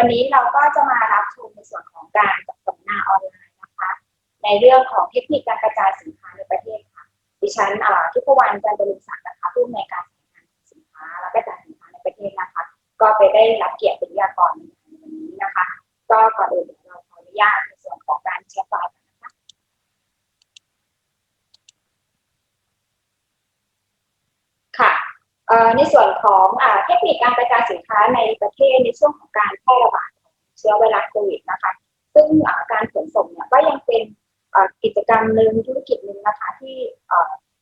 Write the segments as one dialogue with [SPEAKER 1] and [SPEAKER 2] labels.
[SPEAKER 1] วันนี้เราก็จะมารับชมในส่วนของการจัดสัมมนาออนไลน์นะคะ ในเรื่องของเทคนิคการกระจายสินค้าในประเทศค่ะ ดิฉันอ่าทิพวรรณจันทรุศักดิ์นะคะผู้อำนวยการสายงานสินค้าและกระจายสินค้าในประเทศนะคะ ก็ไปได้รับเกียรติเป็นวิทยากรในวันนี้นะคะ ก็ก่อนอื่นเราขออนุญาตในส่วนของการแชร์ไฟล์นะคะค่ะ ในส่วนของอเทคนิคการกระจายสินค้าในประเทศในช่วงของการแพร่ระบาดเชื้อไวรัสโควิดนะคะ ซึ่งการขนส่งเนี่ยก็ยังเป็นกิจกรรมหนึ่งธุรกิจหนึ่งนะคะที่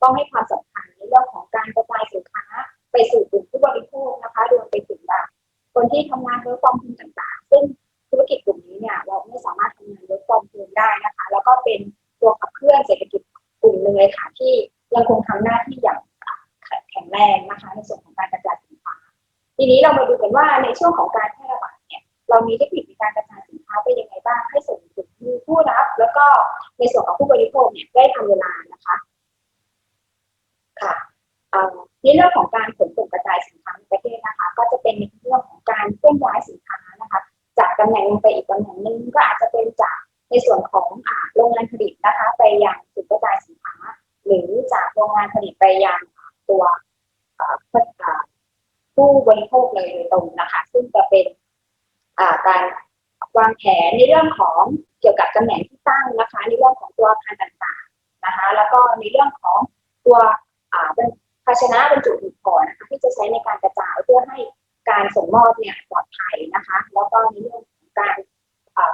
[SPEAKER 1] ต้องให้ความสำคัญในเรื่องของการกระจายสินค้าไปสู่กลุ่มผู้บริโภคนะคะรวมไปถึงคนที่ทำงานเวิร์กฟอร์มโฮมต่างๆ ซึ่งธุรกิจกลุ่มนี้เนี่ยเราไม่สามารถทำงานเวิร์กฟอร์มโฮมได้นะคะ แล้วก็เป็นตัวขับเคลื่อนเศรษฐกิจกลุ่มหนึ่งเลยค่ะที่ยังคงทำหน้าที่อย่าง แข็งแรงนะคะ ในส่วนของการกระจายสินค้า ทีนี้เรามาดูกันว่าในช่วงของการแพร่ระบาดเนี่ยเรามีเทคนิคในการกระจายสินค้าไปยังไงบ้างให้ส่งถึงมือผู้รับ แล้วก็ในส่วนของผู้บริโภคเนี่ยได้ทันเวลานะคะค่ะเอ่อในเรื่องของการขนส่งกระจายสินค้าในประเทศนะคะ ก็จะเป็นในเรื่องของการเคลื่อนย้ายสินค้านะคะ จากตำแหน่งไปอีกตำแหน่งหนึ่งก็อาจจะเป็นจากในส่วนของโรงงานผลิตนะคะ ไปยังศูนย์กระจายสินค้า หรือจากโรงงานผลิตไปยัง ตัวผู้ผู้บริโภคเลยโดยตรงนะคะ ซึ่งจะเป็นการวางแผนในเรื่องของเกี่ยวกับตำแหน่งที่ตั้งนะคะ ในเรื่องของตัวอาคารต่างๆนะคะ แล้วก็ในเรื่องของตัวภาชนะบรรจุหีบห่อนะคะ ที่จะใช้ในการกระจายเพื่อให้การส่งมอบเนี่ยปลอดภัยนะคะ แล้วก็ในเรื่องของการ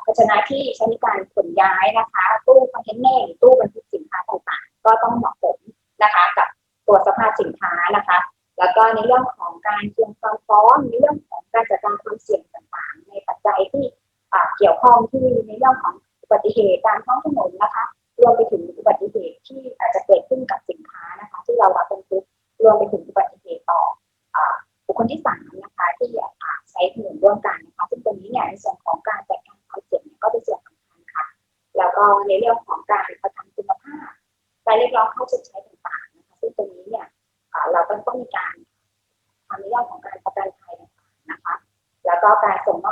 [SPEAKER 1] ภาชนะที่ใช้ในการขนย้ายนะคะ ตู้คอนเทนเนอร์ตู้บรรทุกสินค้าต่างๆ ก็ต้องเหมาะสมนะคะกับ ตัวสภาพสินค้านะคะ แล้วก็ในเรื่องของการเตรียมความพร้อมในเรื่องของการจัดการความเสี่ยงต่างๆ ในปัจจัยที่เกี่ยวข้องที่ในเรื่องของอุบัติเหตุตามท้องถนนนะคะรวมไปถึงอุบัติเหตุที่อาจจะเกิดขึ้นกับสินค้านะคะ ที่เรารับบรรทุกรวมไปถึงอุบัติเหตุต่อบุคคลที่สามนะคะที่อาจใช้ถนนร่วมกันนะคะซึ่งตรงนี้เนี่ยในส่วนของการจัดการความเสี่ยงเนี่ยก็เป็นส่วนสำคัญค่ะ แล้วก็ในเรื่องของการประกันคุณภาพการเรียกร้องค่าชดใช้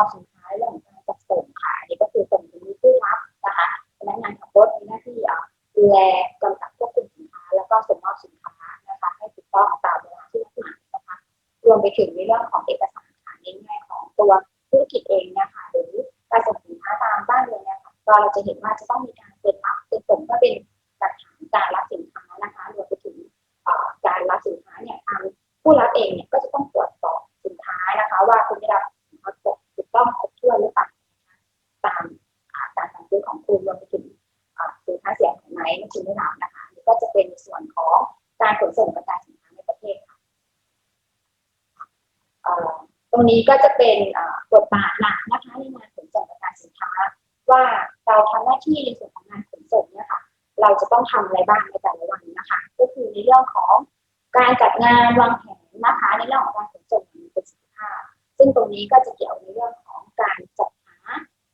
[SPEAKER 1] อบสินค้าเรื่องของการจัดส่งค่ะอันนี้ก็คือส่งถึงมือผู้รับนะคะพนักงานขับรถมีหน้าที่อ่าดูแลกำกับควบคุมสินค้า แล้วก็ส่งมอบสินค้านะคะ ให้ถูกต้องตามเวลาที่นัดหมายนะคะรวมไปถึงในเรื่องของเอกสารค่ะในแง่ของตัวธุรกิจเองนะคะหรือการส่งสินค้าตามบ้านเรือนนะคะก็เราจะเห็นว่าจะต้องมีการ รงนี้ก็จะเป็นบทบาทหลักนะคะในงานขนส่งกระจายสินค้า ว่าเราทำหน้าที่ในส่วนของงานขนส่งเนี่ยค่ะเราจะต้องทำอะไรบ้างในแต่ละวันนะคะ ก็คือในเรื่องของการจัดงานวางแผนนะคะในเรื่องของการขนส่งอย่างมีประสิทธิภาพ ซึ่งตรงนี้ก็จะเกี่ยวในเรื่องของการจัดหา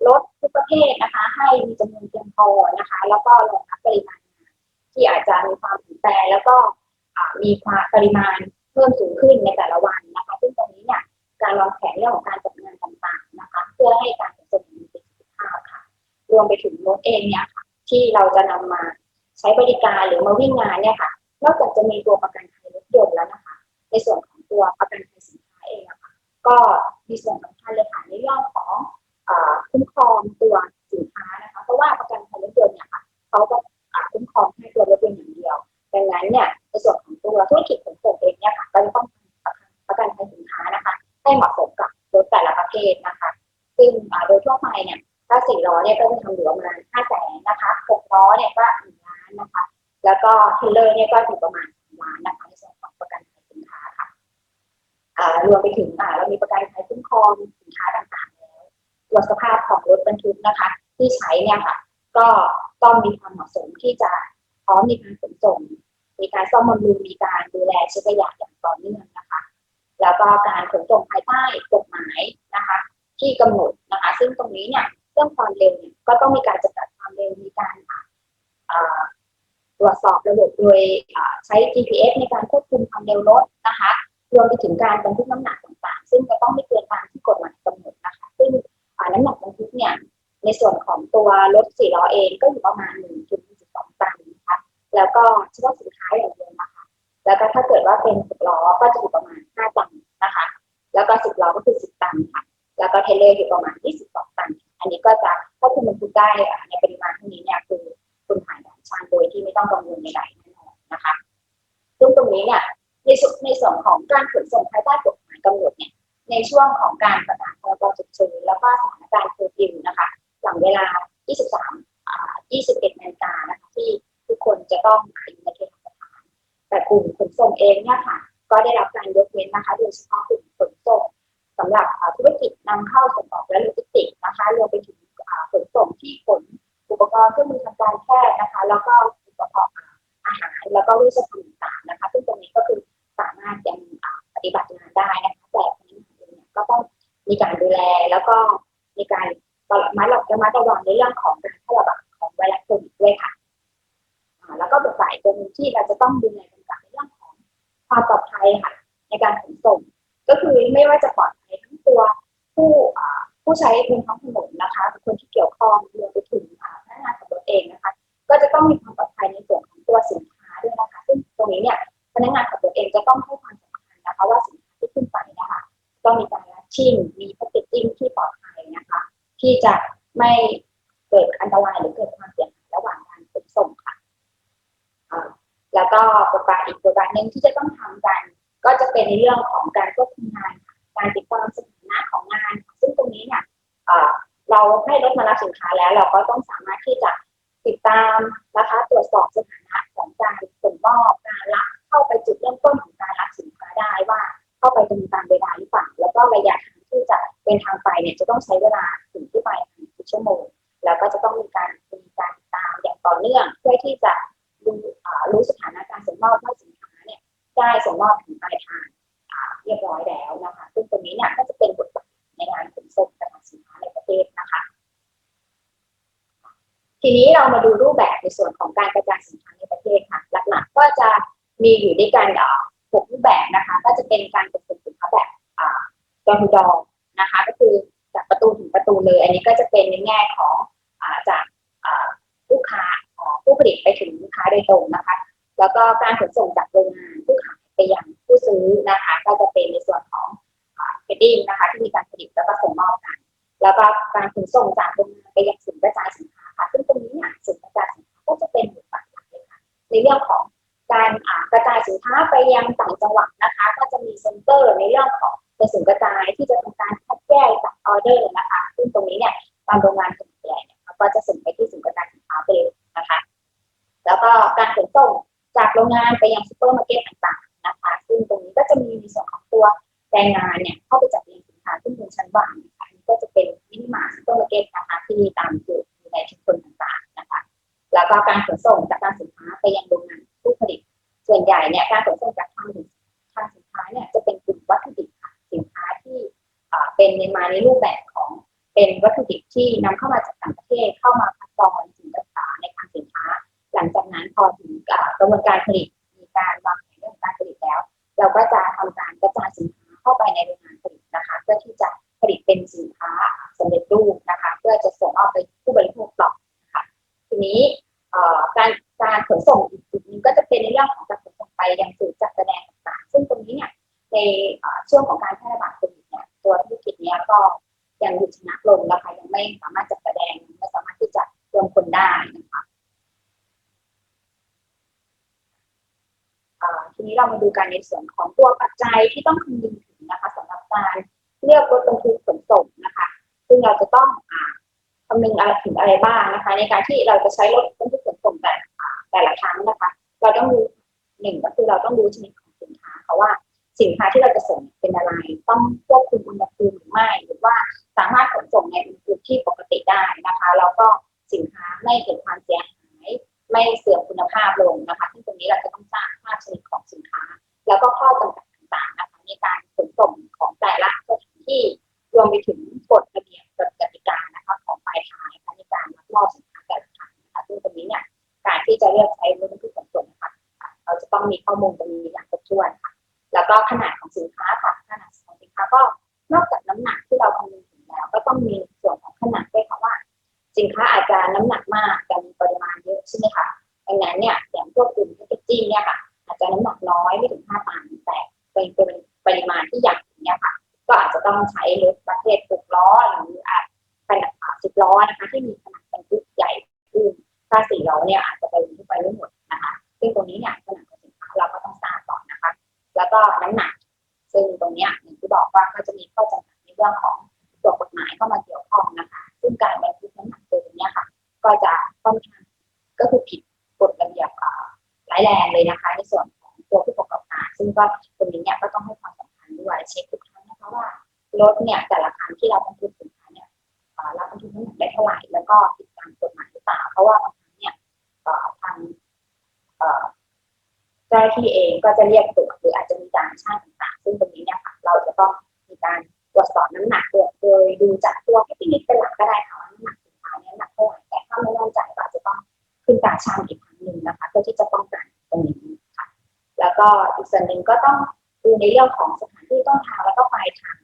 [SPEAKER 1] รถทุกประเภทนะคะ ให้มีจำนวนเพียงพอนะคะ แล้วก็รองรับปริมาณงานที่อาจจะมีความเปลี่ยนแปลงแล้วก็มีความปริมาณเพิ่มสูงขึ้นในแต่ละวันนะคะ การวางแผนเรื่องของการจัดงานต่างๆนะคะเพื่อให้การขนส่งมีประสิทธิภาพค่ะ รวมไปถึงรถเองเนี่ยค่ะที่เราจะนำมาใช้บริการหรือมาวิ่งงานเนี่ยค่ะ นอกจากจะมีตัวประกันภัยรถยนต์แล้วนะคะ ในส่วนของตัวประกันภัยสินค้าเองอะค่ะก็มีส่วนสำคัญเลยค่ะในเรื่องของอ่อคุ้มครองตัวสินค้านะคะ เพราะว่าประกันภัยรถยนต์เนี่ยค่ะเขาก็อ่าคุ้มครองแค่ตัวรถยนต์อย่างเดียว ดังนั้นเนี่ยในส่วนของตัวธุรกิจ เหลือประมาณห้าแสนนะคะหกล้อเนี่ยก็หนึ่งล้านนะคะ แล้วก็เทเลอร์เนี่ยก็อยู่ประมาณสามล้านนะคะในส่วนของประกันภัยสินค้าค่ะอ่ารวมไปถึงอ่าเรามีประกันภัยคุ้มครองสินค้าต่างๆแล้วตรวจสภาพของรถบรรทุกนะคะ ที่ใช้เนี่ยค่ะ ก็ต้องมีความเหมาะสมที่จะพร้อมในการขนส่งมีการซ่อมบำรุงมีการดูแลเช็คระยะอย่างต่อเนื่องนะคะ แล้วก็การขนส่งภายใต้กฎหมายนะคะ ที่กำหนด ยใช้ GPS ในการควบคุมความเร็วรถนะคะรวมไปถึงการบรรทุกน้ำหนักต่างๆ ซึ่งจะต้องไม่เกินตามที่กฎหมายกำหนดนะคะ ซึ่งน้ำหนักบรรทุกเนี่ยในส่วนของตัวรถสี่ล้อเองก็อยู่ประมาณ1.2ตันนะคะแล้วก็เฉพาะสินค้าอย่างเดียวนะคะ แล้วก็ถ้าเกิดว่าเป็นสิบล้อก็จะอยู่ประมาณ5ตันนะคะ แล้วก็สิบล้อก็คือ10ตันค่ะ แล้วก็เทเลอร์อยู่ประมาณ22ตัน อันนี้ก็จะถ้าคุณบรรทุกได้ในปริมาณเท่านี้เนี่ยคือคุณผ่านด่านชานโดยที่ไม่ต้องกังวลใดๆแน่นอนนะคะ ซึ่งตรง นี้เนี่ยในส่วนในส่วนของการขนส่งภายใต้กฎหมายกำหนดเนี่ยในช่วงของการประกาศพรบฉุกเฉินแล้วก็สถานการณ์เคอร์ฟิวนะคะหลังเวลา 23อ่า21นาฬิกานะคะที่ทุกคนจะต้องอยู่ในเขตสถานแต่กลุ่มขนส่งเองเนี่ยค่ะก็ได้รับ ก็มีการระมัดระมัดระวังในเรื่องของการแพร่ระบาดของไวรัสโควิดด้วยค่ะแล้วก็บทบาทตรงที่เราจะต้องดูแลกันกับในเรื่องของความปลอดภัยค่ะ ในการขนส่ง ก็คือไม่ว่าจะปลอดภัยทั้งตัวผู้ผู้ใช้บนท้องถนนนะคะคนที่เกี่ยวข้องรวมไปถึงพนักงานขับรถเองนะคะ ก็จะต้องมีความปลอดภัยในส่วนของตัวสินค้าด้วยนะคะ ซึ่งตรงนี้เนี่ยพนักงานขับรถเองจะต้องให้ความสำคัญนะคะว่าสินค้าที่ขึ้นไปนะคะ ต้องมีการลัดชิ่งมีแพคเกจจิ้งที่ปลอดภัยนะคะ ที่จะไม่เกิดอันตรายหรือเกิดความเสียหายระหว่างการขนส่งค่ะแล้วก็บทบาทอีกบทบาทหนึ่งที่จะต้องทำกัน ก็จะเป็นในเรื่องของการควบคุมงาน การติดตามสถานะของงาน ซึ่งตรงนี้เนี่ยเอ่อเราให้รถมารับสินค้าแล้ว เราก็ต้องสามารถที่จะติดตามนะคะตรวจสอบสถานะของการส่งมอบการรับเข้าไปจุดเริ่มต้นของการรับสินค้าได้ว่า เข้าไปตรงตามเว ก็ระยะทางที่จะเป็นทางไปเนี่ยจะต้องใช้เวลาถึงที่ไปลายทางกี่ชั่วโมง แล้วก็จะต้องมีการมีการติดตามอย่างต่อเนื่องเพื่อที่จะดูอ่ารู้สถานะการส่งมอบว่าสินค้าเนี่ยได้ส่งมอบถึงปลายทางเรียบร้อยแล้วนะคะซึ่งตรงนี้เนี่ยก็จะเป็นบทบาทในงานขนส่งกระจายสินค้าในประเทศนะคะ ทีนี้เรามาดูรูปแบบในส่วนของการกระจายสินค้าในประเทศค่ะ หลักๆ ก็จะมีอยู่ด้วยกัน ทูดอนะคะ ก็คือจากประตูถึงประตูเลย อันนี้ก็จะเป็นในแง่ของอาจากาลูกค้าของผู้ผลิตไปถึงลูกค้าโดยตรงนะคะ แล้วก็การขนส่งจากโรงงานผู้ขายไปยังผู้ซื้อนะคะ ก็จะเป็นในส่วนของเฮดดิ้งนะคะ ที่มีการผลิตแล้วก็ส่งมอบกัน แล้วก็การขนส่งจากโรงงานไปยังศูนย์กระจายสินค้าค่ะซึ่งตรงนี้เนี่ยศูนย์กระจายสินค้าก็จะเป็นบทบาทหลักเลยค่ะในเรื่องของการกระจายสินค้าไปยังต่างจังหวัดนะคะ ก็จะมีเซ็นเตอร์ในเรื่องของ เป็นศูนกระจายที่จะทำการคัดแยกจากออเดอร์นะคะ ซึ่งตรงนี้เนี่ยตามโรงงานส่วนใหญ่เนี่ยก็จะส่งไปที่ศูนย์กระจายสินค้าไปเลยนะคะ แล้วก็การขนส่งจากโรงงานไปยังซูเปอร์มาร์เก็ตต่างๆนะคะ ซึ่งตรงนี้ก็จะมีในส่วนของตัวแรงงานเนี่ยเข้าไปจัดเรียงสินค้าขึ้นบนชั้นวางนะคะนนี้ก็จะเป็นมินิมาร์ทซูเปอร์มาร์เก็ตนะคะที่ตามอยู่ในชุมชนต่างๆนะคะแล้วก็การขนส่งจากการสินค้าไปยังโรงงานผู้ผลิต ส่วนใหญ่เนี่ยการขนส่งจาก เป็นในมาในรูปแบบของเป็นวัตถุดิบที่นำเข้ามาจากต่างประเทศเข้ามาพักกรถึงกระสาในทางสินค้า หลังจากนั้นพอถึงกระบวนการผลิตมีการวางแผนเรื่องการผลิตแล้ว เราก็จะทำการกระจายสินค้าเข้าไปในโรงงานผลิตนะคะ เพื่อที่จะผลิตเป็นสินค้าสำเร็จรูปนะคะ เพื่อจะส่งออกไปผู้บริโภคต่อนะคะทีนี้การการขนส่งอีกจุดหนึงก็จะเป็นในเรื่องของการขนส่งไปยังศูนย์จัดแสดงต่างๆซึ่งตรงนี้เนี่ยในช่วงของการแพร่ระบาดโควิดเนี่ยตัวธุรกิจเนี้ยก็ยังหยุดชะงักลงนะคะยังไม่สามารถจัดแสดงไม่สามารถที่จะรวมคนได้นะคะ อ่าทีนี้เรา มาดูกันในส่วนของตัวปัจจัยที่ต้องคำนึงถึงนะคะสำหรับการเลือกรถบรรทุกขนส่งนะคะ ซึ่งเราจะต้องคำนึงอะไรถึงอะไรบ้างนะคะ ในการที่เราจะใช้รถบรรทุกขนส่งแต่แต่ละครั้งนะคะ เราต้องดูหนึ่งก็คือเราต้องดูชนิดของสินค้าเพราะว่าสินค้าที่เราจะส่งเป็นอะไร ต้องควบคุมอุณหภูมิหรือไม่หรือว่าสามารถขนส่งในอุณหภูมิที่ปกติได้นะคะแล้วก็สินค้าไม่เกิดความ รวมไปถึง ใช้รถประเภทหกล้อ หรืออาจขนาดสิบล้อนะคะที่มีขนาดบรรทุกใหญ่ขึ้นถ้าสี่ล้อเนี่ยอาจจะไปทุกไปไม่หมดนะคะซึ่งตรงนี้เนี่ยขนาดของสินค้าเราก็ต้องทราบก่อนนะคะ แล้วก็น้ำหนัก ซึ่งตรงเนี้ยอย่างที่บอกว่าก็จะมีข้อจำกัดในเรื่องของตัวกฎหมายเข้ามาเกี่ยวข้องนะคะ ซึ่งการบรรทุกน้ำหนักเกินเนี่ยค่ะ ก็จะค่อนข้างก็คือผิดกฎระเบียบอ่าร้ายแรงเลยนะคะ ในส่วนของตัวผู้ประกอบการ ซึ่งก็ตรงนี้เนี่ยก็ต้องให้ความสำคัญด้วยเช็คทุก รถเนี่ยแต่ละคันที่เราบรรทุกสินค้าเนี่ยอ่าบรรทุกน้ำหนักได้เท่าไหร่ แล้วก็ผิดตามกฎหมายหรือเปล่าเพราะว่าบางครั้งเนี่ยทางเจ้าที่เองก็จะเรียกตรวจหรืออาจจะมีการช่างต่างๆซึ่งตรงนี้เนี่ยค่ะเราจะต้องมีการตรวจสอบน้ำหนักโดยโดยดูจากตัวเทคนิคเป็นหลักก็ได้ค่ะว่าน้ำหนักสินค้าเนี่ยหนักเท่าไหร่แต่ถ้าไม่แน่ใจก็อาจะต้องขึ้นตาช่างอีกครั้งหนึ่งนะคะเพื่อที่จะป้องกันตรงนี้ค่ะ แล้วก็อีกส่วนหนึ่งก็ต้องดูในเรื่องของสถานที่ต้นทางแล้วก็ปลายทาง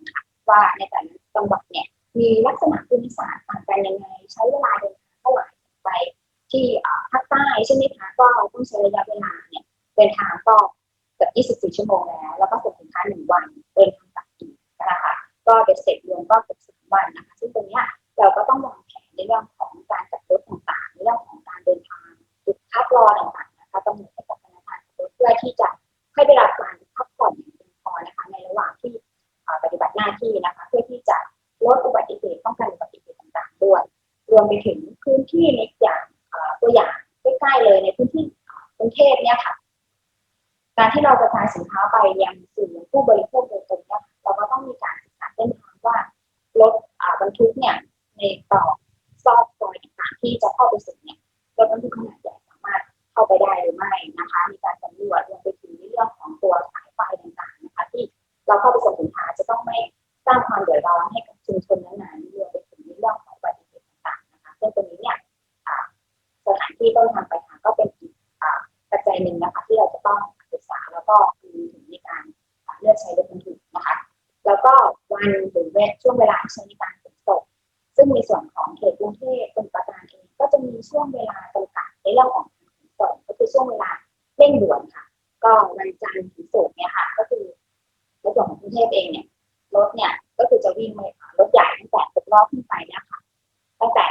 [SPEAKER 1] ว่าในแต่ละจังหวัดเนี่ยมีลักษณะภูมิศาสตร์ต่างกันยังไง ใช้เวลาเดินทางเท่าไหร่ไปที่ภาคใต้ใช่ไหมคะก็ต้องใช้ระยะเวลาเนี่ยเดินทางก็เกือบ24 ชั่วโมงแล้ว แล้วก็ส่งสินค้าหนึ่งวันเดินทางกลับอีกนะคะก็เป็นเสร็จรวมก็เกือบสามวันนะคะซึ่งตรงเนี้ยเราก็ต้องวางแผนในเรื่องของการจัดรถต่างๆในเรื่องของการเดินทางจุดพักรอต่างๆนะคะกำหนดให้กับพนักงานรถเพื่อที่จะให้ได้รับกา รว ซึ่งในส่วนของเขตกรุงเทพเป็นประการเองก็จะมีช่วงเวลาจำกัดในเรื่องของรขนส่งก็คือช่วงเวลาเร่งด่วนค่ะ ก็วันจันทร์ถึงศุกร์เนี่ยค่ะ ก็คือในส่วนของกรุงเทพเองเนี่ยรถเนี่ยก็คือจะวิ่งไม่รถใหญ่ตั้งแต่หกล้อขึ้นไปเนี่ยค่ะตั้งแต่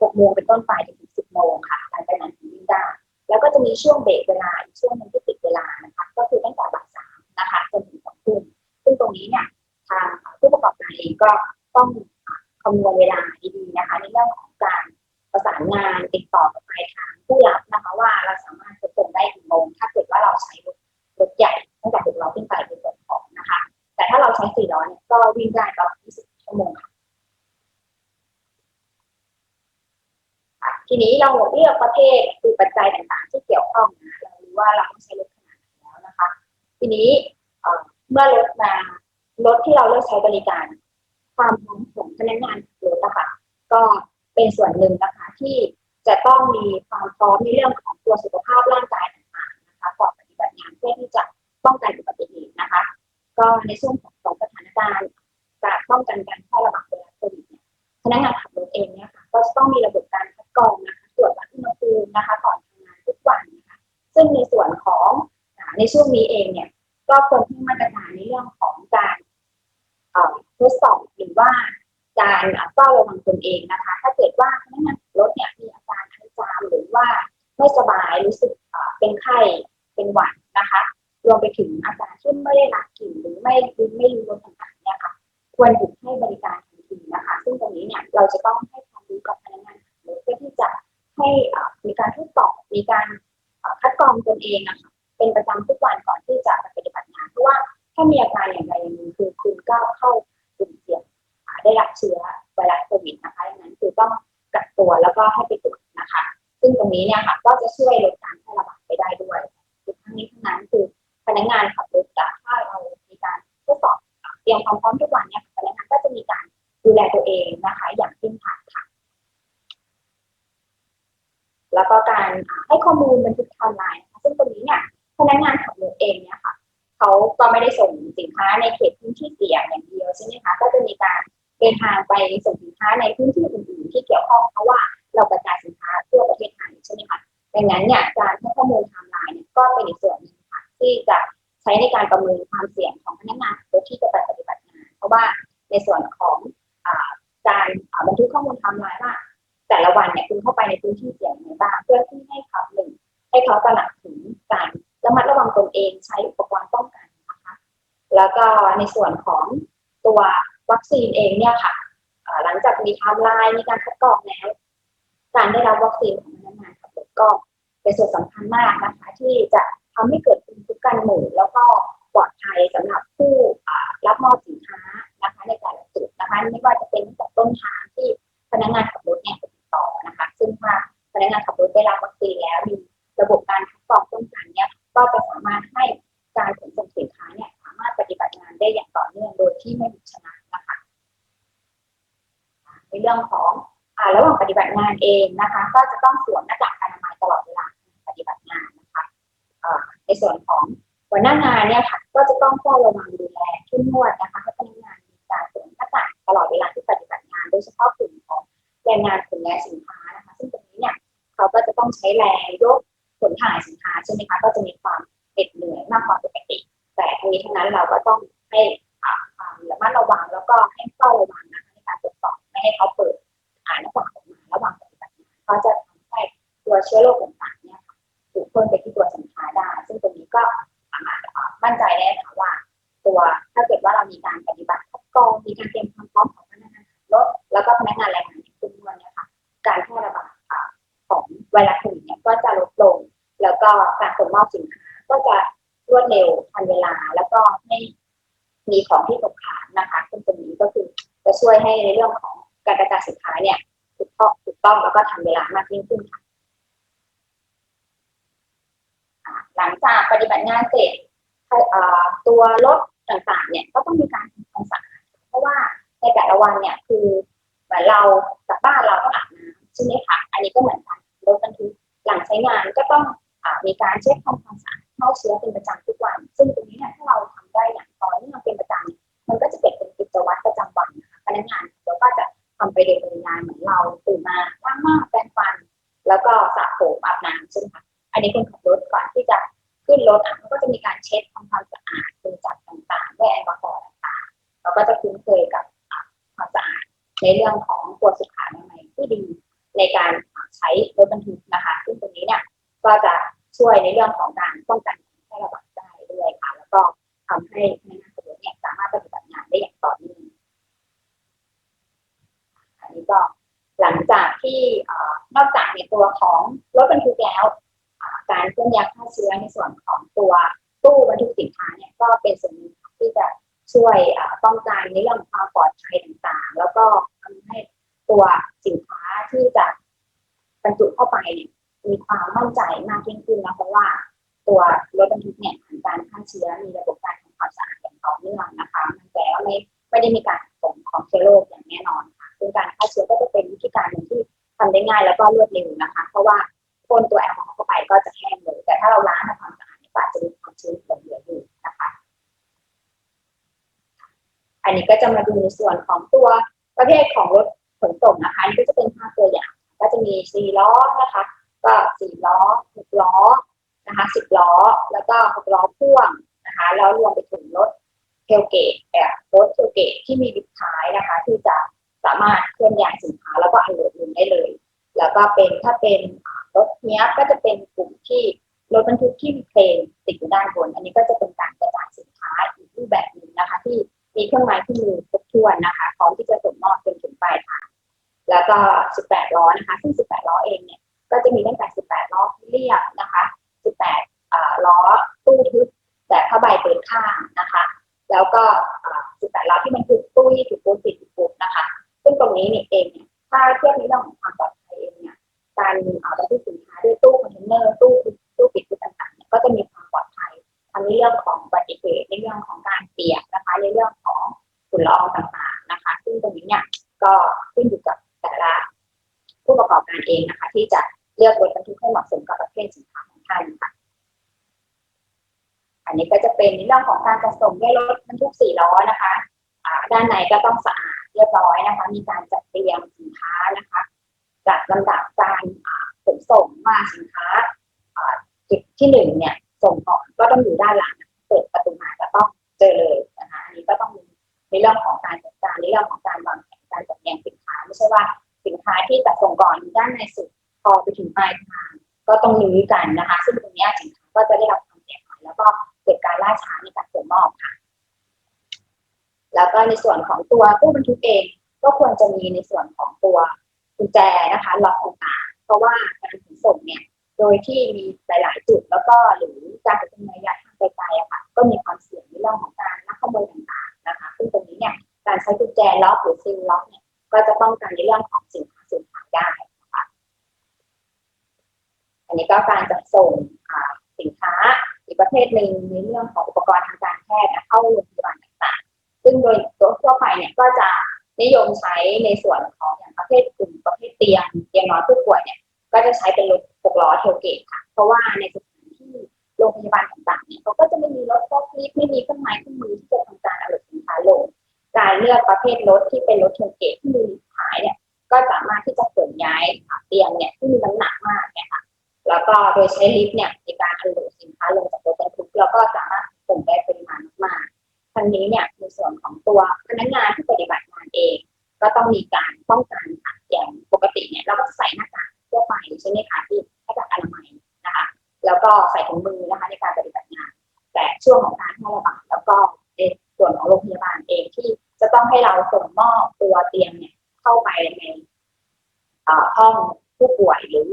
[SPEAKER 1] หกโมงเป็นต้นไปจนถึงสิบโมงค่ะหลังจากนั้นถึงวิ่งได้แล้วก็จะมีช่วงเบรก จจัยต่างๆ ที่เกี่ยวข้องนะเรารู้ว่าเราต้องใช้รถขนาดไหนแล้วนะคะ ทีนี้เมื่อรถมารถที่เราเลือกใช้บริการ ความพร้อมของพนักงานรถนะคะก็เป็นส่วนหนึ่งนะคะที่จะต้องมีความพร้อมในเรื่องของตัวสุขภาพร่างกายต่างๆนะคะก่อนปฏิบัติงานเพื่อที่จะป้องกันอุบัติเหตุนะคะ ก็ในช่วงของของสถานการณ์การป้องกันการแพร่ระบาดโควิดเนี่ยพนักงานขับรถเองเนี่ยค่ะก็จะต้องมีระบบการคัดกรองนะคะตรวจวัดอุณหภูมินะคะก่อน วันนะคะซึ่งในส่วนของในช่วงนี้เองเนี่ยก็ควรที่มาตรการในเรื่องของการทดสอบหรือว่าการเฝ้าระวังตนเองนะคะ ถ้าเกิดว่าพนักงานขับรถเนี่ยมีอาการไอจามหรือว่าไม่สบายรู้สึกเป็นไข้เป็นหวัดนะคะ รวมไปถึงอาการที่ไม่ได้รับกลิ่นหรือไม่รือไม่รู้รสต่างๆเนี่ยค่ะ ควรหยุดให้บริการทันทีนะคะ ซึ่งตรงนี้เนี่ยเราจะต้องให้ความรู้กับพนักงานขับรถเพื่อที่จะ ให้มีการทดสอบมีการคัดกรองตนเองนะคะเป็นประจำทุกวันก่อนที่จะปฏิบัติงานเพราะว่าถ้ามีอาการอย่างใดอย่างหนึ่งคือคุณก็เข้ากลุ่มเสี่ยงได้รับเชื้อไวรัสโควิดนะคะดังนั้นคือต้องกักตัวแล้วก็ให้ไปตรวจนะคะ ซึ่งตรงนี้เนี่ยค่ะก็จะช่วยลดการแพร่ระบาดไปได้ด้วยทั้งนี้ทั้งนั้นคือพนักงานขับรถอะถ้าเรามีการทดสอบเตรียมความพร้อมทุกวันเนี่ยพนักงานก็จะมีการดูแลตัวเองนะคะ อย่างเข้มขัดค่ะ แล้วก็การให้ข้อมูลบันทึกไทม์ไลน์นะคะซึ่งตรงนี้เนี่ยพนักงานขับรถเองเนี่ยค่ะเขาก็ไม่ได้ส่งสินค้าในเขตพื้นที่เสี่ยงอย่างเดียวใช่ไหมคะก็จะมีการเดินทางไปส่งสินค้าในพื้นที่อื่นๆ ที่เกี่ยวข้องเพราะว่าเรากระจายสินค้าทั่วประเทศไทยใช่ไหมคะดังนั้นเนี่ยการให้ข้อมูลไทม์ไลน์เนี่ยก็เป็นอีกส่วนหนึ่งค่ะที่จะใช้ในการประเมินความเสี่ยงของพนักงานรถที่จะไปปฏิบัติงาน เพราะว่าในส่วนของการบันทึกข้อมูลไทม์ไลน์ว่า วันเนี่ยคุณเข้าไปในพื้นที่เสี่ยงยังไงบ้างเพื่อที่ให้เขาหนึ่งให้เขาตระหนักถึงการระมัดระวังตนเองใช้อุปกรณ์ป้องกันนะคะแล้วก็ในส่วนของตัววัคซีนเองเนี่ยค่ะหลังจากมีไทม์ไลน์มีการคัดกรองแล้ เองนะคะ ก็จะต้องสวมหน้ากากอนามัยตลอดเวลาปฏิบัติงานนะคะในส่วนของหัวหน้างานเนี่ยค่ะก็จะต้องเฝ้าระวังดูแลเข้มงวดนะคะให้พนักงานมีการสวมหน้ากากตลอดเวลาที่ปฏิบัติงาน โดยเฉพาะกลุ่มของแรงงานขนย้ายสินค้านะคะ ซึ่งตรงนี้เนี่ยเขาก็จะต้องใช้แรงยกขนถ่ายสินค้าใช่ไหมคะก็จะมี มอบสินค้าก็จะรวดเร็วทันเวลาแล้วก็ไม่มีของที่ตกค้างนะคะซึ่งตรงนี้ก็คือจะช่วยให้ในเรื่องของการกระจายสินค้าเนี่ยถูกต้องถูกต้องแล้วก็ทันเวลามากยิ่งขึ้นค่ะหลังจากปฏิบัติงานเสร็จตัวรถต่างๆ เนี่ยก็ต้องมีการทำความสะอาดเพราะว่าในแต่ละวันเนี่ยคือเหมือนเรากลับบ้านเราต้องอาบน้ำใช่ไหมคะอันนี้ก็เหมือนกันรถบรรทุกหลังใช้งานก็ต้อง มีการเช็คทำความสะอาดเข้าเชื้อเป็นประจำทุกวัน ซึ่งตรงนี้เนี่ยถ้าเราทำได้อย่างต่อเนื่องเป็นประจำมันก็จะเกิดเป็นกิจวัตรประจำวันนะคะพนักงานเราก็จะทำไปโดยปริยาเหมือนเราตื่นมาล้างหน้าแปรงฟัน แล้วก็สระผมอาบน้ำใช่ไหมคะอันนี้คนขับรถก่อนที่จะขึ้นรถอะมันก็จะมีการเช็ดทำความสะอาดเครื่องจักรต่างๆด้วยแอลกอฮอล์ต่างๆเราก็จะคุ้นเคยกับความสะอาดในเรื่องของตัวสุขอนามัยที่ดีในการใช้รถบรรทุกนะคะ ซึ่งตรงนี้เนี่ย ก็จะช่วยในเรื่องของการป้องกันการแพร่ระบาดได้ด้วยค่ะ แล้วก็ทำให้พนักงานขับรถเนี่ยสามารถปฏิบัติงานได้อย่างต่อเนื่องอันนี้ก็หลังจากที่นอกจากในตัวของรถบรรทุกแล้วการเคลื่อนย้ายฆ่าเชื้อในส่วนของตัวตู้บรรทุกสินค้าเนี่ยก็เป็นส่วนหนึ่งที่จะช่วยป้องกันในเรื่องของความปลอดภัยต่างๆ แล้วก็ทำให้ตัวสินค้าที่จะบรรจุเข้าไปเนี่ย มีความมั่นใจมากยิ่งขึ้นนะเพราะว่าตัวรถบรรทุกเนี่ยผ่านการฆ่าเชื้อมีระบบการทำความสะอาดอย่างต่อเนื่องนะคะ มันแต่ว่าไม่ไม่ได้มีการส่งของเชื้อโรคอย่างแน่นอนซึ่งการฆ่าเชื้อก็จะเป็นวิธีการหนึ่งที่ทำได้ง่ายแล้วก็รวดเร็วนะคะ เพราะว่าพ่นตัวแอลกอฮอล์เข้าไปก็จะแห้งเลย แต่ถ้าเราล้างทำความสะอาดก็อาจจะมีความชื้นหลงเหลืออยู่นะคะ อันนี้ก็จะมาดูในส่วนของตัวประเภทของรถขนส่งนะคะนนี้ก็จะเป็นภาพตัวอย่าง ก็จะมีสี่ล้อนะคะ ก็สี่ล้อหกล้อนะคะสิบล้อ แล้วก็หกล้อพ่วงนะคะแล้วรวมไปถึงรถเทลเกตแบบรถเทลเกตที่มีดิฟท้ายนะคะ ที่จะสามารถเคลื่อนย้ายสินค้าแล้วก็อันโหลดลงได้เลย แล้วก็เป็นถ้าเป็นรถเนี้ยก็จะเป็นกลุ่มที่รถบรรทุกที่มีเครนติดอยู่ด้านบน อันนี้ก็จะเป็นการกระจายสินค้าอีกรูปแบบหนึ่งนะคะ ที่มีเครื่องไม้เครื่องมือครบถ้วนนะคะพร้อมที่จะส่งมอบจนถึงปลายทางแล้วก็ 18 ล้อนะคะ ซึ่ง 18 ล้อเองเนี่ย ก็จะมีตั้งแต่ 18 ล้อเรียบนะคะ 18 ล้อตู้ทึบแต่ผ้าใบเปิดข้างนะคะ แล้วก็ 18 ล้อที่มันคือตู้ยี่สิบฟุต40ฟุตนะคะ ซึ่งตรงนี้เนี่เองเนี่ยถ้าเทียบในเรื่องของความปลอดภัยเองเนี่ยการอ่าบรรทุกสินค้าด้วยตู้คอนเทนเนอร์ตู้ตู้ปิดตู้ต่างๆเนี่ยก็จะมีความปลอดภัยทั้งในเรื่องของอุบัติเหตุในเรื่องของการเปียกนะคะในเรื่องของฝุ่นละอองต่างๆนะคะ ซึ่งตรงนี้เนี่ยก็ขึ้นอยู่กับแต่ละผู้ประกอบการเองนะคะ ที่จะ เลือกรถบรรทุกให้เหมาะสมกับประเภทสินค้าของท่านค่ะอันนี้ก็จะเป็นในเรื่องของการจัดส่งด้วยรถบรรทุกสี่ล้อนะคะอ่าด้านในก็ต้องสะอาดเรียบร้อยนะคะ มีการจัดเตรียมสินค้านะคะจัดลำดับการขนส่งว่าสินค้าอ่าจุดที่หนึ่งเนี่ยส่งก่อนก็ต้องอยู่ด้านหลังเปิดประตูมาจะต้องเจอเลยนะคะอันนี้ก็ต้องมีในเรื่องของการจัดการในเรื่องของการวางแผนการจัดแจงสินค้า ไม่ใช่ว่าสินค้าที่จะส่งก่อนอยู่ด้านในสุด พอไปถึงปลายทางก็ต้องรื้อกันนะคะ ซึ่งตรงนี้สินค้าก็จะได้รับความเสียหายแล้วก็เกิดการล่าช้าในการส่งมอบค่ะ แล้วก็ในส่วนของตัวตู้บรรทุกเองก็ควรจะมีในส่วนของตัวกุญแจนะคะล็อกต่างๆเพราะว่าการขนส่งเนี่ยโดยที่มีหลายๆจุดแล้วก็หรือการขนส่งระยะทางไกลๆอะค่ะก็มีความเสี่ยงในเรื่องของการลักขโมยต่างๆนะคะซึ่งตรงนี้เนี่ยการใช้กุญแจล็อกหรือซิลล็อกเนี่ยก็จะป้องกันในเรื่องของสินค้าสูญหายได้ อันนี้ก็การจัดส่งสินค้าอีกประเภทหนึ่งในเรื่องของอุปกรณ์ทางการแพทย์นะเข้าโรงพยาบาลต่างๆ ซึ่งโดยตัวทั่วไปเนี่ยก็จะนิยมใช้ในส่วนของอย่างประเภทกลุ่มประเภทเตียงเตียงนอนผู้ป่วยเนี่ยก็จะใช้เป็นรถหกล้อเทลเกตค่ะ เพราะว่าในสถานที่โรงพยาบาลต่างๆเนี่ยเขาก็จะไม่มีรถฟอกลิฟต์ไม่มีเครื่องไม้เครื่องมือที่จะทำการเอาสินค้าลง การเลือกประเภทรถที่เป็นรถเทลเกตที่มีขายเนี่ยก็สามารถที่จะขนย้ายเตียงเนี่ยที่มีน้ำหนัก ก็โดยใช้ลิฟต์เนี่ยในการอันโหลดสินค้าลงจากรถบรรทุกแล้วก็สามารถส่งได้ปริมาณมากๆทั้งนี้เนี่ยในส่วนของตัวพนักงานที่ปฏิบัติงานเอง ก็ต้องมีการป้องกันค่ะอย่างปกติเนี่ยเราก็ใส่หน้ากากทั่วไปใช่ไหมคะที่หน้ากากอนามัยนะคะแล้วก็ใส่ถุงมือนะคะในการปฏิบัติงาน แต่ช่วงของการแพร่ระบาดแล้วก็ในส่วนของโรงพยาบาลเองที่จะต้องให้เราส่งมอบตัวเตียงเนี่ยเข้าไปในห้องผู้ป่วยหรือ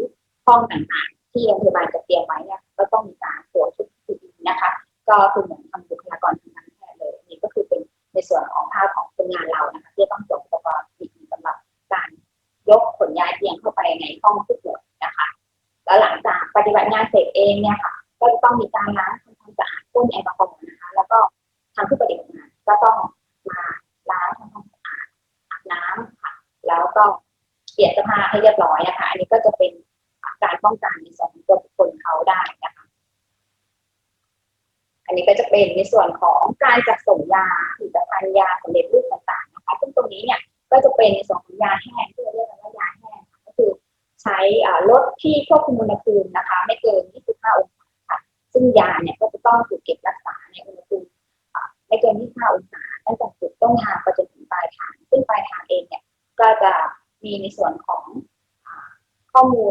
[SPEAKER 1] ห้องต่างๆ ที่โรงพยาบาลจะเตรียมไว้เนี่ยก็ต้องมีการตรวจชุด PPE นะคะ ก็คือเหมือนทำบุคลากรทางการแพทย์เลยนี่ก็คือเป็นในส่วนของภาพของคนงานเรานะคะที่ต้องสวมอุปกรณ์ PPE สำหรับการยกขนย้ายเตียงเข้าไปในห้องผู้ป่วยนะคะ แล้วหลังจากปฏิบัติงานเสร็จเองเนี่ยค่ะ ก็จะต้องมีการล้างทำความสะอาดพ่นแอลกอฮอล์นะคะ แล้วก็ทางผู้ปฏิบัติงานก็ต้องมาล้างทำความสะอาดอาบน้ำค่ะแล้วก็เปลี่ยนเสื้อผ้าให้เรียบร้อยนะคะ อันนี้ก็จะเป็น การป้องกันในส่วนของตัวบุคคลเขาได้นะคะอันนี้ก็จะเป็นในส่วนของการจัดส่งยาผลิตภัณฑ์ยาสำเร็จรูปต่างๆนะคะซึ่งตรงนี้เนี่ยก็จะเป็นในส่วนของยาแห้งที่เราเรียกกันว่ายาแห้งค่ะก็คือใช้อ่ารถที่ควบคุมอุณหภูมินะคะ ไม่เกิน 25 องศาค่ะ ซึ่งยาเนี่ยก็จะต้องถูกเก็บรักษาในอุณหภูมิไม่เกิน 25 องศาตั้งแต่จุดต้นทางไปจนถึงปลายทาง ซึ่งปลายทางเองเนี่ยก็จะมีในส่วนของข้อมูล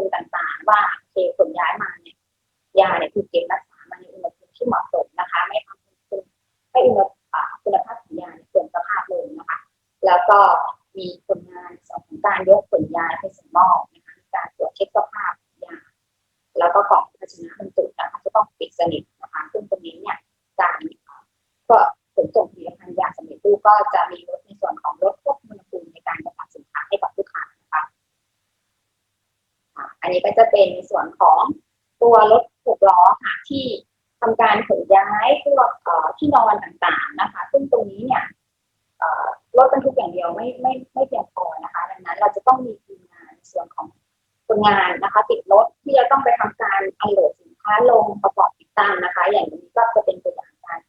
[SPEAKER 1] ต้องไปทำการอันโหลดสินค้าลงประกอบติดตามนะคะ อย่างนี้ก็จะเป็นตัวอย่างการ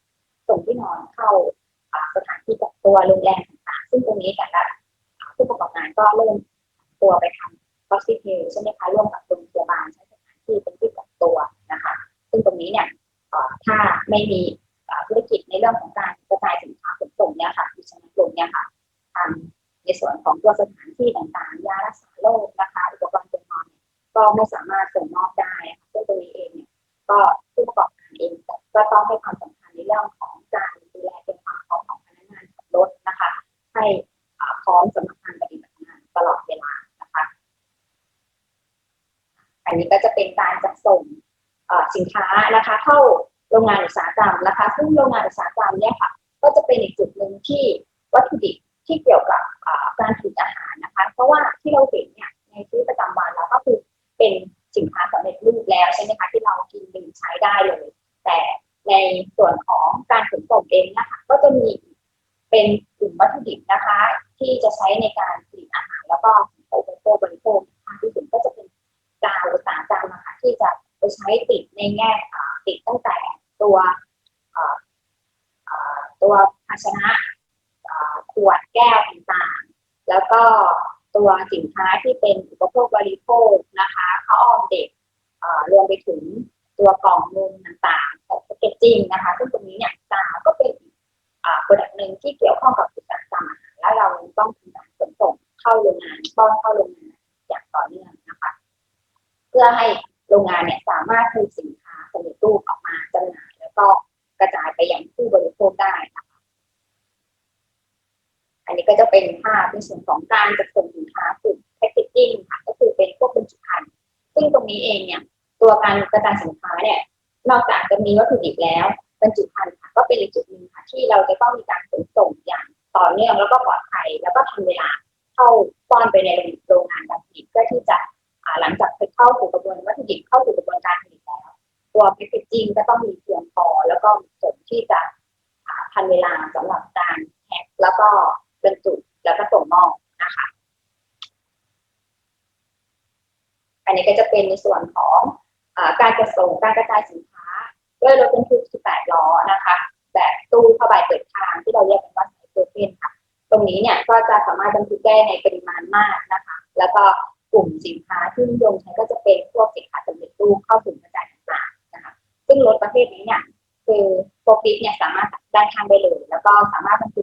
[SPEAKER 1] ส่งที่นอนเข้าสถานที่กักตัวโรงแรมต่างๆซึ่งตรงนี้แต่ละผู้ประกอบการก็เริ่มตัวไปทำ hospital ใช่ไหมคะร่วมกับโรงพยาบาลใช้สถานที่เป็นที่กักตัวนะคะ ซึ่งตรงนี้เนี่ยถ้าไม่มี ซึ่งโรงงานอุตสาหกรรมเนี่ยค่ะ ก็จะเป็นอีกจุดหนึ่งที่วัตถุดิบที่เกี่ยวกับการผลิตอาหารนะคะ เพราะว่าที่เราเห็นเนี่ยในชีวิตประจำวันเราก็คือเป็นสินค้าสำเร็จรูปแล้วใช่ไหมคะที่เรากินดื่มใช้ได้เลย แต่ในส่วนของการขนส่งเองนะคะก็จะมีเป็นกลุ่มวัตถุดิบนะคะ ที่จะใช้ในการผลิตอาหาร แล้วก็อุปโภคบริโภคนะคะที่ถึงก็จะเป็นกาวอุตสาหกรรมนะคะที่จะไปใช้ติดในแง่ติดตั้งแต่ตัว ตัวภาชนะขวดแก้วต่างๆ แล้วก็ตัวสินค้าที่เป็นอุปโภคบริโภคนะคะข้าวอ้อมเด็กรวมไปถึงตัวกล่องมุมต่างๆแพ็คเกจจิ้งนะคะ ซึ่งตรงนี้เนี่ยกาวก็เป็นโปรดักต์หนึ่งที่เกี่ยวข้องกับอุตสาหกรรมอาหารและเราต้องทำการขนส่งเข้าโรงงานป้อนเข้าโรงงานอย่างต่อเนื่องนะคะ เพื่อให้โรงงานเนี่ยสามารถผลิตสินค้าสำเร็จรูปออกมาจำหน่ายแล้วก็ กระจายไปยังผู้บริโภคได้นะคะอันนี้ก็จะเป็นภาพในส่วนของการจัดส่งสินค้ากลุ่มแพคเกจจิ้งค่ะก็คือเป็นพวกบรรจุภัณฑ์ซึ่งตรงนี้เองเนี่ย ตัวการกระจายสินค้าเนี่ย นอกจากจะมีวัตถุดิบแล้วบรรจุภัณฑ์ค่ะก็เป็นอีกจุดหนึ่งค่ะที่เราจะต้องมีการขนส่งอย่างต่อเนื่องแล้วก็ปลอดภัยแล้วก็ทันเวลาเข้าป้อนไปในโรง ได้ในปริมาณมากนะคะ แล้วก็กลุ่มสินค้าที่นิยมใช้ก็จะเป็นพวกสินค้าสำเร็จรูปเข้าถึงกระจายต่างๆนะคะ ซึ่งรถประเภทนี้เนี่ยคือโฟล์คลิฟต์เนี่ยสามารถด้านข้างได้เลย แล้วก็สามารถบรรทุ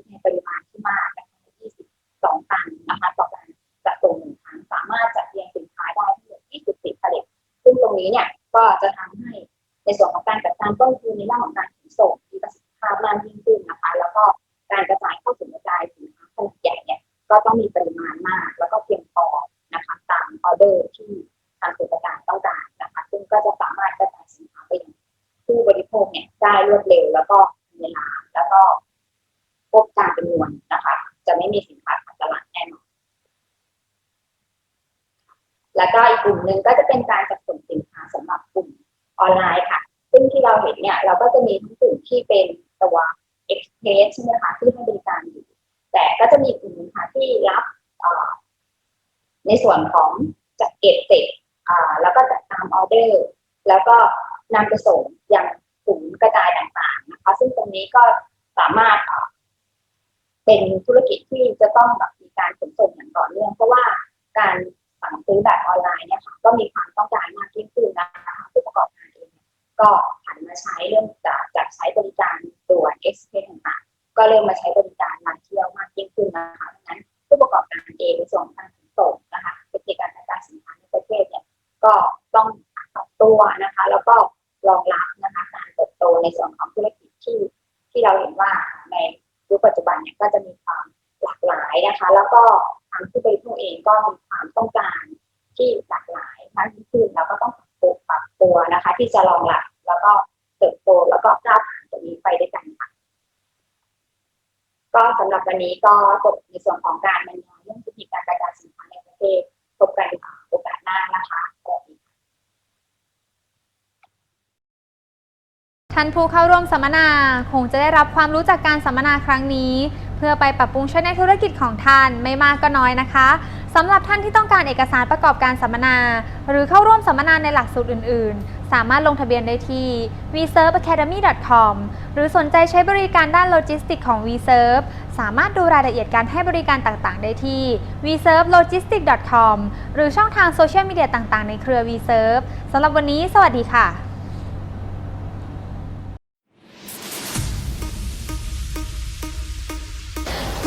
[SPEAKER 1] ยังศูนย์กระจายต่างๆนะคะซึ่งตรงนี้ก็สามารถเป็นธุรกิจที่จะต้องแบบมีการขนส่งอย่างต่อเนื่องเพราะว่าการสั่งซื้อแบบออนไลน์เนี่ยค่ะก็มีความต้องการมากยิ่งขึ้นนะคะผู้ประกอบการเองก็หันมาใช้เรื่องจากจากใช้บริการตัวเอ็กซ์เพรสต่างๆก็เริ่มมาใช้บริการมาเที่ยวมากยิ่งขึ้นนะคะดังนั้นผู้ประกอบการเองส่วนของการขนส่งนะคะในการกระจายสินค้าในประเทศเนี่ยก็ต้องปรับตัวนะคะ แล้วก็ รองรับนะคะการเติบโตในส่วนของธุรกิจที่ที่เราเห็นว่าในยุคปัจจุบันเนี่ยก็จะมีความหลากหลายนะคะ แล้วก็ทางผู้บริโภคเองก็มีความต้องการที่หลากหลายมากยิ่งขึ้นแล้วก็ต้องปรับตัวปรับตัวนะคะ ที่จะรองรับแล้วก็เติบโตแล้วก็ก้าวผ่านตรงนี้ไปด้วยกันค่ะก็สำหรับวันนี้ก็จบในส่วนของการบรรยายเรื่องเทคนิคการกระจายสินค้าในประเทศพบกันโอกาสหน้านะคะสวัสดีค่ะ
[SPEAKER 2] ท่านผู้เข้าร่วมสัมมนาคงจะได้รับความรู้จากการสัมมนาครั้งนี้ เพื่อไปปรับปรุงใช้ในธุรกิจของท่านไม่มากก็น้อยนะคะสำหรับท่านที่ต้องการเอกสารประกอบการสัมมนา หรือเข้าร่วมสัมมนาในหลักสูตรอื่น ๆ สามารถลงทะเบียนได้ที่ vserveacademy.com หรือสนใจใช้บริการด้านโลจิสติกของ vserve สามารถดูรายละเอียดการให้บริการต่าง ๆ ได้ที่ vservelogistics.com หรือช่องทางโซเชียลมีเดียต่าง ๆ ในเครือ vserve สำหรับวันนี้ สวัสดีค่ะ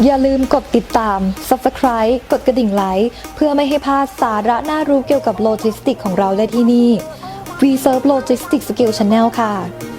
[SPEAKER 3] อย่าลืมกดติดตาม Subscribe กดกระดิ่งไลค์เพื่อไม่ให้พลาดสาระน่ารู้เกี่ยวกับโลจิสติกของเราได้ที่นี่ V Serve Logistics Skill Channel ค่ะ